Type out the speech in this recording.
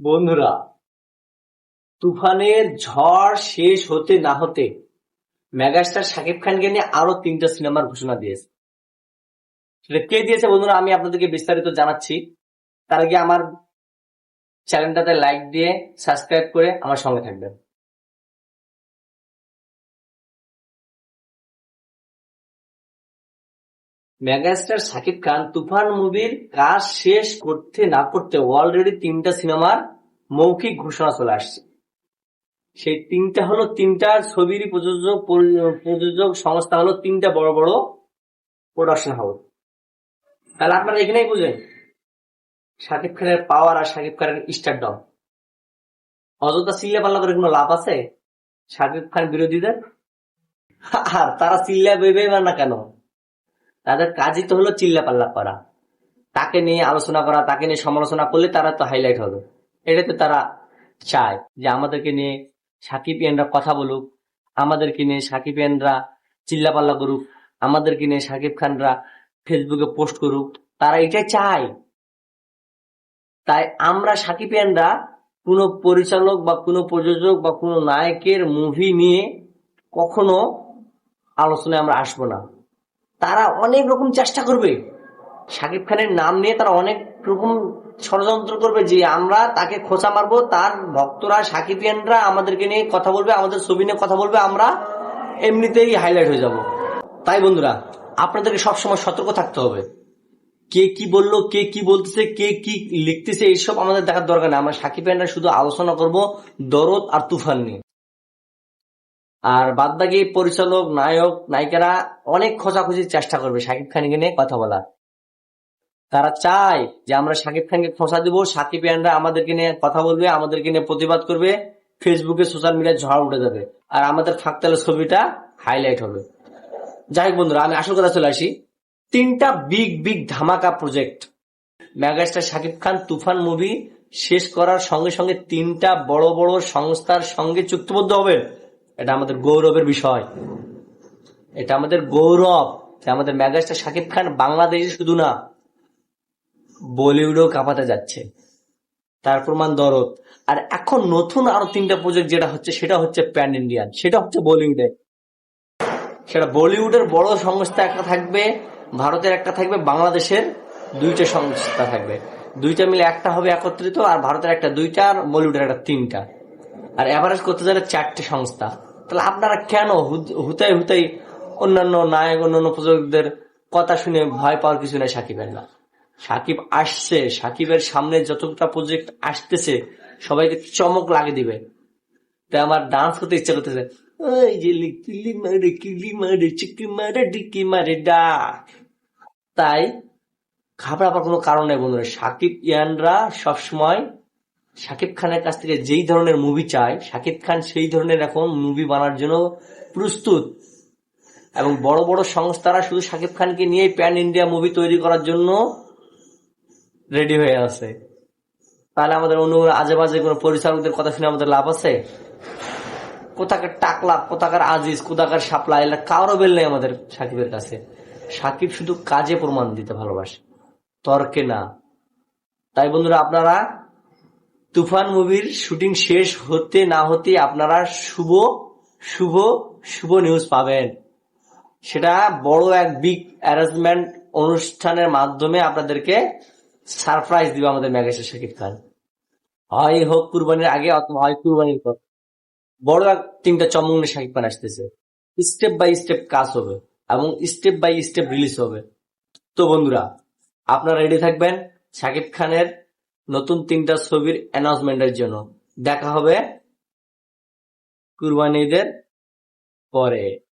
বন্ধুরা, তুফানের ঝড় শেষ হতে না হতে মেগাস্টার শাকিব খানকে নিয়ে আরও তিনটা সিনেমার ঘোষণা দিয়েছে। সেটা কে দিয়েছে বন্ধুরা, আমি আপনাদেরকে বিস্তারিত জানাচ্ছি। তার আগে আমার চ্যানেলটাতে লাইক দিয়ে সাবস্ক্রাইব করে আমার সঙ্গে থাকবেন। মেগাস্টার শাকিব খান তুফান মুভির কাজ শেষ করতে না করতে অলরেডি তিনটা সিনেমার মৌখিক ঘোষণা চলে আসছে। সেই তিনটা হলো তিনটা ছবিরই প্রযোজক প্রযোজক সংস্থা হলো তিনটা বড় বড় প্রোডাকশন হাউস তাহলে আপনারা এখানেই বুঝেন, শাকিব খানের পাওয়ার আর শাকিব খানের স্টারডম অযথা চিল্লা পাল্লা করে কোনো লাভ আছে? শাকিব খান বিরোধীদের? আর তারা চিল্লা বেবে না কেন? তাদের কাজই তো হলো চিল্লা পাল্লা করা। তাকে নিয়ে আলোচনা করা, তাকে নিয়ে সমালোচনা করলে তারা তো হাইলাইট হবে। এটা তো তারা চায় যে আমাদেরকে নিয়ে সাকিবিয়ানরা কথা বলুক, আমাদেরকে নিয়ে সাকিবিয়ানরা চিল্লা পাল্লা করুক, আমাদেরকে নিয়ে সাকিব খানরা ফেসবুকে পোস্ট করুক। তারা এটাই চায়। তাই আমরা সাকিবিয়ানরা কোনো পরিচালক বা কোনো প্রযোজক বা কোনো নায়কের মুভি নিয়ে কখনো আলোচনায় আমরা আসব না। তারা অনেক রকম চেষ্টা করবে। শাকিব খানের নাম নিয়ে তারা অনেক রকম ষড়যন্ত্র করবে যে আমরা তাকে খোঁচা মারবো, তার ভক্তরা, সাকিবিয়ানরা আমাদেরকে নিয়ে কথা বলবে, আমাদের ছবি নিয়ে কথা বলবে, আমরা এমনিতেই হাইলাইট হয়ে যাব। তাই বন্ধুরা, আপনাদেরকে সবসময় সতর্ক থাকতে হবে। কে কি বলল, কে কি বলতেছে, কে কি লিখতেছে এইসব আমাদের দেখার দরকার নেই। আমরা সাকিবিয়ানরা শুধু আলোচনা করব দরদ আর তুফান নিয়ে। আর বাদ বাকি পরিচালক, নায়ক, নায়িকারা অনেক খোঁজাখুঁজির চেষ্টা করবে শাকিব খানকে নিয়ে কথা বলার। তারা চায় যে আমরা শাকিব খানকে খোঁচা দিব, সাকিব ইয়ানরা আমাদেরকে নিয়ে কথা বলবে, আমাদেরকে নিয়ে প্রতিবাদ করবে, ফেসবুকে সোশ্যাল মিডিয়ায় ঝড় উঠে যাবে আর আমাদের ফাঁকতালের ছবিটা হাইলাইট হবে। যাই হোক বন্ধুরা, আমি আসল কথা চলে আসি। তিনটা বিগ বিগ ধামাকা project megastar Shakib Khan Toofan movie শেষ করার সঙ্গে সঙ্গে তিনটা বড় বড় সংস্থার সঙ্গে চুক্তিবদ্ধ হবে এটা আমাদের গৌরবের বিষয়। এটা আমাদের গৌরব আমাদের মেগাস্টার শাকিব খান বাংলাদেশে শুধু না, বলিউডেও কাঁপাতে যাচ্ছে। তার প্রমাণ দরদ। আর এখন নতুন আরও তিনটা প্রজেক্ট যেটা হচ্ছে, সেটা হচ্ছে প্যান ইন্ডিয়ান সেটা হচ্ছে বলিউডে। সেটা বলিউডের বড় সংস্থা একটা থাকবে, ভারতের একটা থাকবে, বাংলাদেশের দুইটা সংস্থা থাকবে। দুইটা মিলে একটা হবে একত্রিত, আর ভারতের একটা দুইটা, আর বলিউডের একটা তিনটা। আর এভারেজ করতে গেলে চারটে সংস্থা। তাহলে আপনারা কেন হুতাই হুতাই অন্যান্য নায়ক, অন্যান্য প্রযোজকদের কথা শুনে ভয় পাওয়ার কিছু নেই সাকিবের না? সাকিব আসছে, সাকিবের সামনে যতটা প্রজেক্ট আসতেছে, সবাইকে চমক লাগিয়ে দিবে। তাই আমার ডান্স করতে ইচ্ছা করতেছে। ওই যে কিলি কিলি তাই ঘাবড়াবার কোনো কারণ নেই বন্ধুরা। সাকিব ইয়ানরা সবসময় শাকিব খানের কাছ থেকে যেই ধরনের মুভি চায়, শাকিব খান সেই ধরনের এখন মুভি বানার জন্য প্রস্তুত। এবং বড় বড় সংস্থারা শুধু শাকিব খানকে নিয়ে প্যান ইন্ডিয়া মুভি তৈরি করার জন্য রেডি হয়ে আছে। তাহলে আমাদের অন্য আজে বাজে কোনো পরিচালকদের কথা শুনে আমাদের লাভ আছে? কোথাকার টাকলা, কোথাকার আজিজ, কোথাকার সাপলা এলা কারও বেল নেই আমাদের সাকিবের কাছে। সাকিব শুধু কাজে প্রমাণ দিতে ভালোবাসে, তর্কে না। তাই বন্ধুরা, আপনারা তুফান মুভির শুটিং শেষ হতে না হতে আপনারা শুভ শুভ শুভ নিউজ পাবেন। সেটা বড় এক বিগ অ্যারেঞ্জমেন্ট অনুষ্ঠানের মাধ্যমে আপনাদেরকে সারপ্রাইজ দিবে আমাদের মেঘেশ্বর শাকিব খান। হয় হোক কুরবানির আগে অথবা হয় কুরবানির পর। বড় এক তিনটা চমক শাকিব খান আসতেছে। স্টেপ বাই স্টেপ কাজ হবে এবং স্টেপ বাই স্টেপ রিলিজ হবে। তো বন্ধুরা, আপনারা রেডি থাকবেন শাকিব খানের নতুন তিনটা ছবির অ্যানাউন্সমেন্টের জন্য। দেখা হবে কুরবানিদের পরে।